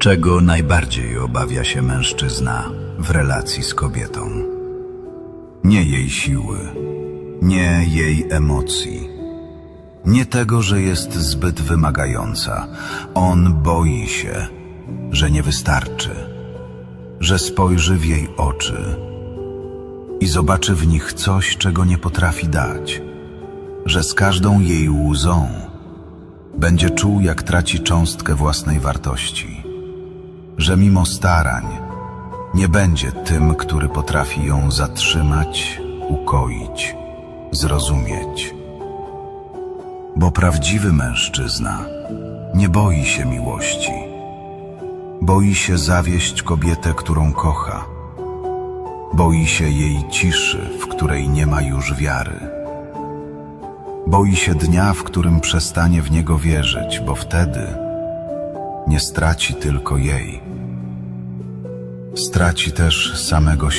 Czego najbardziej obawia się mężczyzna w relacji z kobietą? Nie jej siły, nie jej emocji, nie tego, że jest zbyt wymagająca. On boi się, że nie wystarczy, że spojrzy w jej oczy i zobaczy w nich coś, czego nie potrafi dać, że z każdą jej łzą będzie czuł, jak traci cząstkę własnej wartości, że mimo starań nie będzie tym, który potrafi ją zatrzymać, ukoić, zrozumieć. Bo prawdziwy mężczyzna nie boi się miłości. Boi się zawieść kobietę, którą kocha. Boi się jej ciszy, w której nie ma już wiary. Boi się dnia, w którym przestanie w niego wierzyć, bo wtedy nie straci tylko jej. Straci też samego siebie.